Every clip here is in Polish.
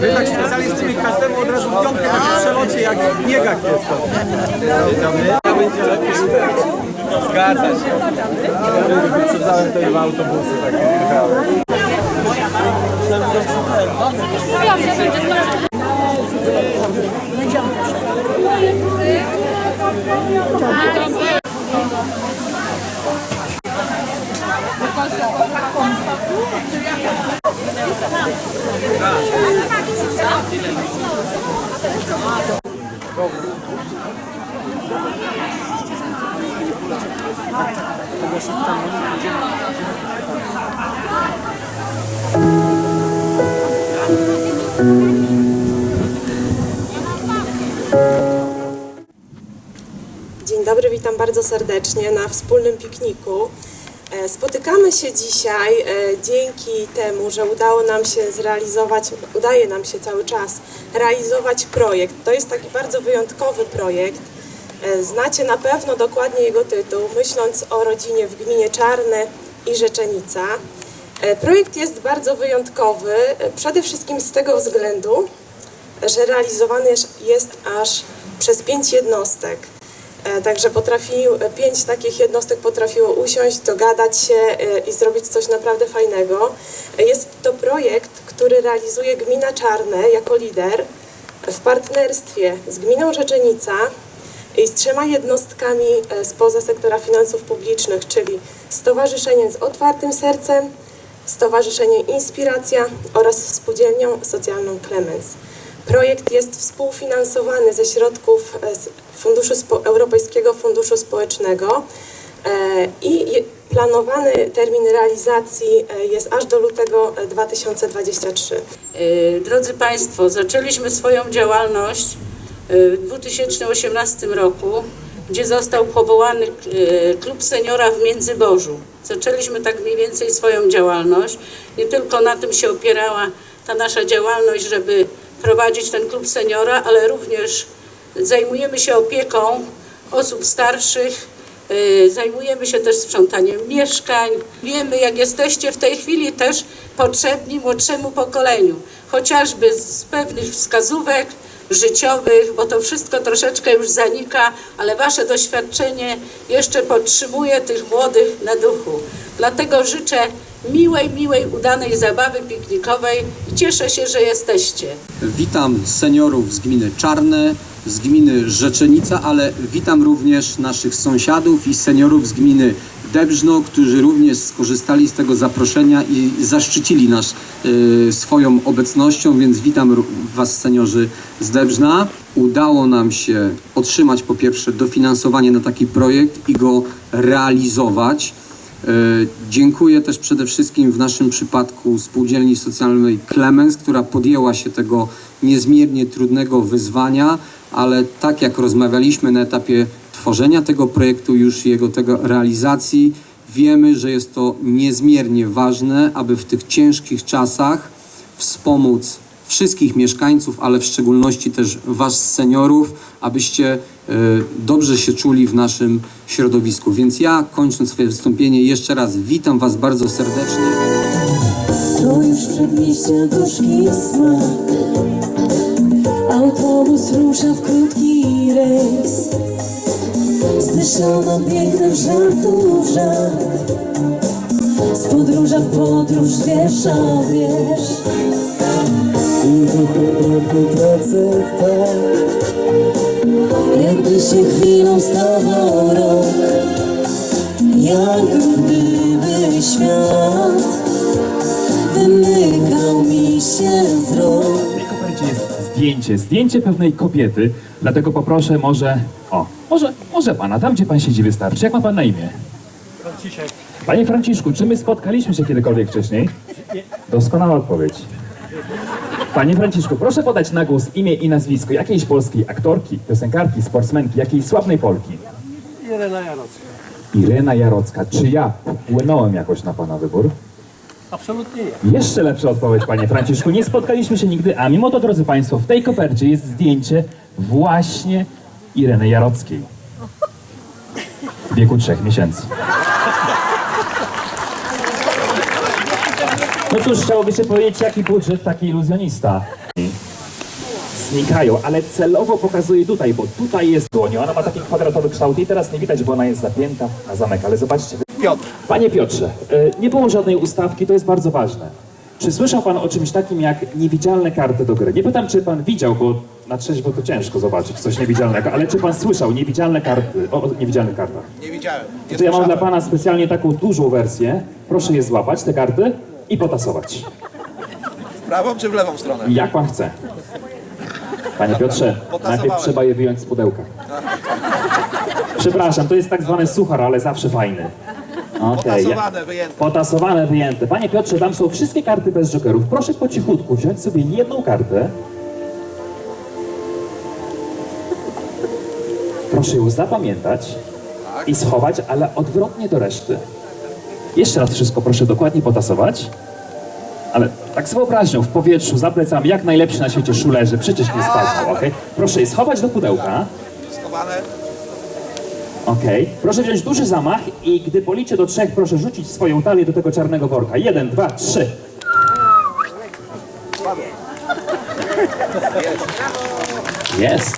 Wy tak specjalnie z tymi każdemu od razu w piątkę tak w przelocie jak w jest to. Będzie. Zgadza się. Wyprzedzałem te dwa autobusy takie jechałem. Dzień dobry, witam bardzo serdecznie na wspólnym pikniku. E, Spotykamy się dzisiaj e, dzięki temu, że udało nam się zrealizować, udaje nam się cały czas realizować projekt. To jest taki bardzo wyjątkowy projekt. E, Znacie na pewno dokładnie jego tytuł, myśląc o rodzinie w gminie Czarne i Rzeczenica. Projekt jest bardzo wyjątkowy, przede wszystkim z tego względu, że realizowany jest aż przez pięć jednostek. E, Także potrafił, e, pięć takich jednostek potrafiło usiąść, dogadać się e, i zrobić coś naprawdę fajnego. Jest to projekt, który realizuje Gmina Czarne jako lider w partnerstwie z Gminą Rzeczenica i z trzema jednostkami spoza sektora finansów publicznych, czyli Stowarzyszeniem z Otwartym Sercem, Stowarzyszenie Inspiracja oraz Spółdzielnią Socjalną Klemens. Projekt jest współfinansowany ze środków e, Funduszu Spo- Europejskiego Funduszu Społecznego e, i planowany termin realizacji e, jest aż do lutego e, 2023. E, Drodzy Państwo, zaczęliśmy swoją działalność w 2018 roku, gdzie został powołany Klub Seniora w Międzybożu. Zaczęliśmy tak mniej więcej swoją działalność. Nie tylko na tym się opierała ta nasza działalność, żeby prowadzić ten Klub Seniora, ale również zajmujemy się opieką osób starszych, Y, Zajmujemy się też sprzątaniem mieszkań. Wiemy, jak jesteście w tej chwili też potrzebni młodszemu pokoleniu, chociażby z pewnych wskazówek życiowych, bo to wszystko troszeczkę już zanika, ale Wasze doświadczenie jeszcze podtrzymuje tych młodych na duchu. Dlatego życzę miłej, miłej, udanej zabawy piknikowej cieszę się, że jesteście. Witam seniorów z gminy Czarne, z gminy Rzeczenica, ale witam również naszych sąsiadów i seniorów z gminy Debrzno, którzy również skorzystali z tego zaproszenia i zaszczycili nas y, swoją obecnością, więc witam Was seniorzy z Debrzna. Udało nam się otrzymać po pierwsze dofinansowanie na taki projekt i go realizować. E, Dziękuję też przede wszystkim w naszym przypadku spółdzielni socjalnej Klemens, która podjęła się tego niezmiernie trudnego wyzwania, ale tak jak rozmawialiśmy na etapie tworzenia tego projektu, już jego tego realizacji, wiemy, że jest to niezmiernie ważne, aby w tych ciężkich czasach wspomóc wszystkich mieszkańców, ale w szczególności też Was, seniorów, abyście dobrze się czuli w naszym środowisku. Więc ja, kończąc swoje wystąpienie, jeszcze raz witam Was bardzo serdecznie. To już przedmieścia gorzki smak Autobus rusza w krótki rejs Zdyszona pięknym żartów żart Z podróża w podróż wiesz, a wiesz zdjęcie, zdjęcie pewnej kobiety, dlatego poproszę może, o, może, może pana, tam gdzie pan siedzi wystarczy. Jak ma pan na imię? Franciszek. Panie Franciszku, czy my spotkaliśmy się kiedykolwiek wcześniej? Doskonała odpowiedź. Panie Franciszku, proszę podać na głos imię i nazwisko jakiejś polskiej aktorki, piosenkarki, sportsmenki, jakiejś sławnej Polki. Irena Jarocka. Irena Jarocka. Czy ja wpłynąłem jakoś na pana wybór? Absolutnie nie. Jeszcze lepsza odpowiedź, panie Franciszku. Nie spotkaliśmy się nigdy, a mimo to, drodzy państwo, w tej kopercie jest zdjęcie właśnie Ireny Jarockiej. W wieku trzech miesięcy. No cóż, chciałoby się powiedzieć, jaki budżet, taki iluzjonista. Znikają, ale celowo pokazuję tutaj, bo tutaj jest dłoń. Ona ma taki kwadratowy kształt i teraz nie widać, bo ona jest zapięta na zamek, ale zobaczcie. Piotr. Panie Piotrze, e, nie było żadnej ustawki, to jest bardzo ważne. Czy słyszał Pan o czymś takim jak niewidzialne karty do gry? Nie pytam, czy Pan widział, bo na trzeźwo to ciężko zobaczyć coś niewidzialnego, ale czy Pan słyszał niewidzialne karty, o o niewidzialnych kartach? Nie widziałem. Nie To ja mam dla. Pana specjalnie taką dużą wersję. Proszę je złapać, te karty, i potasować. W prawą czy w lewą stronę? Jak Pan chce. Panie Piotrze, najpierw trzeba je wyjąć z pudełka. Przepraszam, to jest tak zwany suchar, ale zawsze fajny. Ja- Potasowane, wyjęte. Potasowane, wyjęte. Panie Piotrze, tam są wszystkie karty bez jokerów. Proszę po cichutku wziąć sobie jedną kartę. Proszę ją zapamiętać i schować, ale odwrotnie do reszty. Jeszcze raz wszystko proszę dokładnie potasować. Ale tak z wyobraźnią, w powietrzu, za plecami, jak najlepszy na świecie szulerzy, przecież nie spadną, okej? Proszę je schować do pudełka. Schowane. Okej. Proszę wziąć duży zamach i gdy policzę do trzech, proszę rzucić swoją talię do tego czarnego worka. Jeden, dwa, trzy. Jest.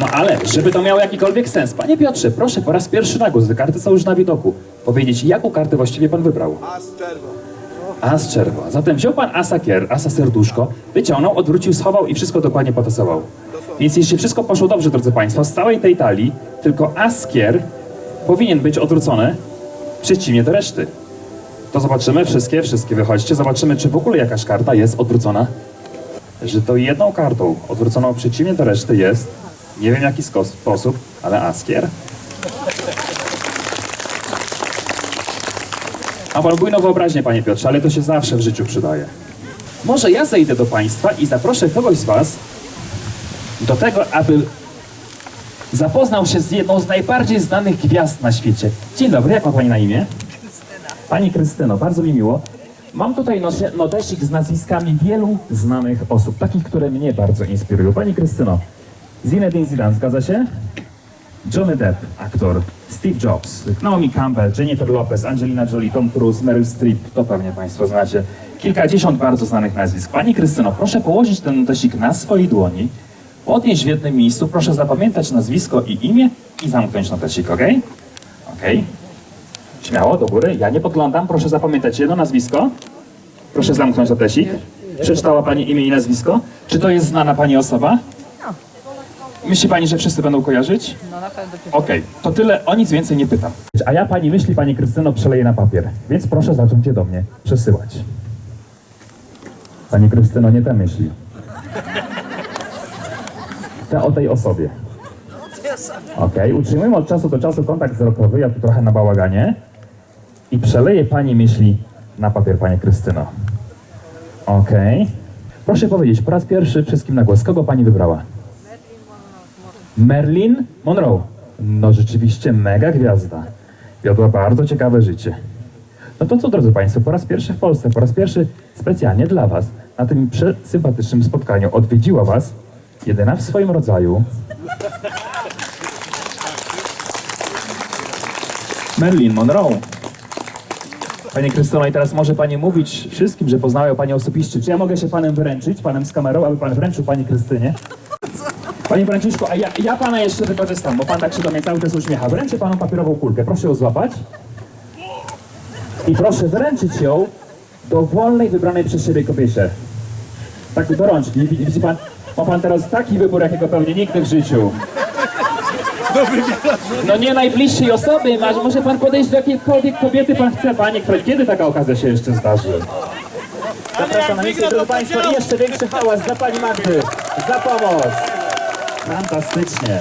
No ale, żeby to miało jakikolwiek sens. Panie Piotrze, proszę po raz pierwszy na głos, te karty są już na widoku. Powiedzieć, jaką kartę właściwie pan wybrał? Czerwą. As czerwo. Zatem wziął pan asa kier, asa serduszko, wyciągnął, odwrócił, schował i wszystko dokładnie potasował. Więc jeśli wszystko poszło dobrze, drodzy państwo, z całej tej talii tylko as kier powinien być odwrócony przeciwnie do reszty. To zobaczymy, wszystkie, wszystkie wychodźcie, zobaczymy, czy w ogóle jakaś karta jest odwrócona. Że to jedną kartą odwróconą przeciwnie do reszty jest, nie wiem jaki sko- sposób, ale askier. A pan bujną wyobraźnię, panie Piotrze, ale to się zawsze w życiu przydaje. Może ja zejdę do państwa i zaproszę kogoś z was do tego, aby zapoznał się z jedną z najbardziej znanych gwiazd na świecie. Dzień dobry, jak ma pani na imię? Pani Krystyno, bardzo mi miło. Mam tutaj notesik z nazwiskami wielu znanych osób, takich, które mnie bardzo inspirują. Pani Krystyno, Zinedine Zidane, zgadza się? Johnny Depp, aktor, Steve Jobs, Naomi Campbell, Jennifer Lopez, Angelina Jolie, Tom Cruise, Meryl Streep, to pewnie Państwo znacie. Kilkadziesiąt bardzo znanych nazwisk. Pani Krystyno, proszę położyć ten notesik na swojej dłoni, podnieść w jednym miejscu, proszę zapamiętać nazwisko i imię i zamknąć notesik, ok? Ok. Śmiało, do góry. Ja nie podglądam, proszę zapamiętać jedno nazwisko. Proszę zamknąć notesik. Przeczytała Pani imię i nazwisko? Czy to jest znana Pani osoba? Myśli pani, że wszyscy będą kojarzyć? No na pewno. Okej, to tyle, o nic więcej nie pytam. A ja pani myśli, pani Krystyno, przeleję na papier, więc proszę zacząć je do mnie przesyłać. Pani Krystyno, nie te myśli. Te o tej osobie. Okej, utrzymujemy od czasu do czasu kontakt wzrokowy, ja tu trochę na bałaganie. I przeleję pani myśli na papier, pani Krystyno. Okej. Proszę powiedzieć, po raz pierwszy wszystkim na głos, kogo pani wybrała? Marilyn Monroe. No rzeczywiście mega gwiazda. Wiodła bardzo ciekawe życie. No to co, drodzy Państwo, po raz pierwszy w Polsce, po raz pierwszy specjalnie dla Was, na tym przesympatycznym spotkaniu odwiedziła Was jedyna w swoim rodzaju Marilyn Monroe. Panie Krystyno, i teraz może Pani mówić wszystkim, że poznają Pani osobiście. Czy ja mogę się Panem wyręczyć, Panem z kamerą, aby Pan wręczył Pani Krystynie? Panie Franciszku, a ja, ja pana jeszcze wykorzystam, bo pan tak się do mnie cały czas uśmiecha. Wręczę panu papierową kulkę, proszę ją złapać. I proszę wręczyć ją dowolnej wybranej przez siebie kobiecie. Tak do rączki. Widzi, pan, ma pan teraz taki wybór, jakiego pewnie nigdy w życiu. No nie najbliższej osoby, masz, może pan podejść do jakiejkolwiek kobiety pan chce, panie, kiedy taka okazja się jeszcze zdarzy? Zapraszam na miejsce, drodzy Państwo, i jeszcze większy hałas dla Pani Magdy, za pomoc. Fantastycznie.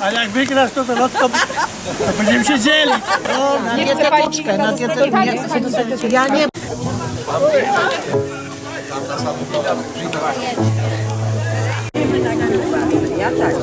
A jak wygrasz, to ten to będziemy się dzielić. No, na dietetyczkę, na dietetyczkę. Ja nie... Ja tak.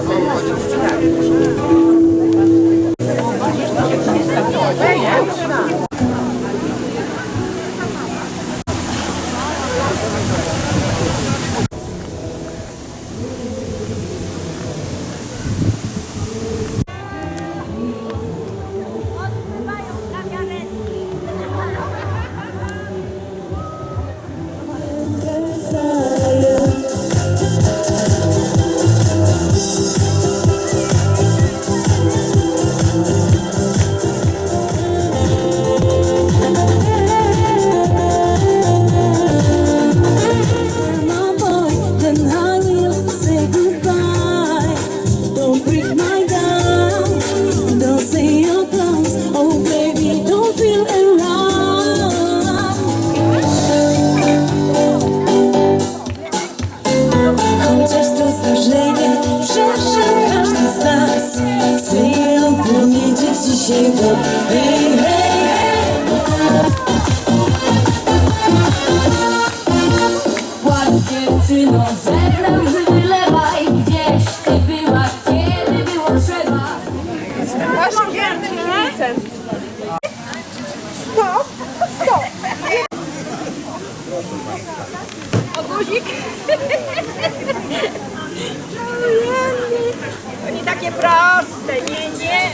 To nie nie,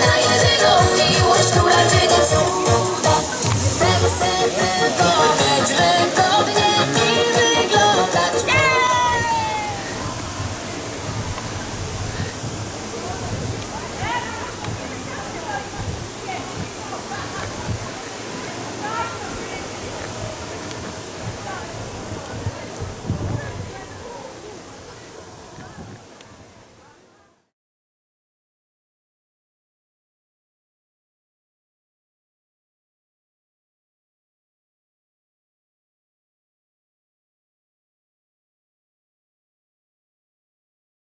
na jedyną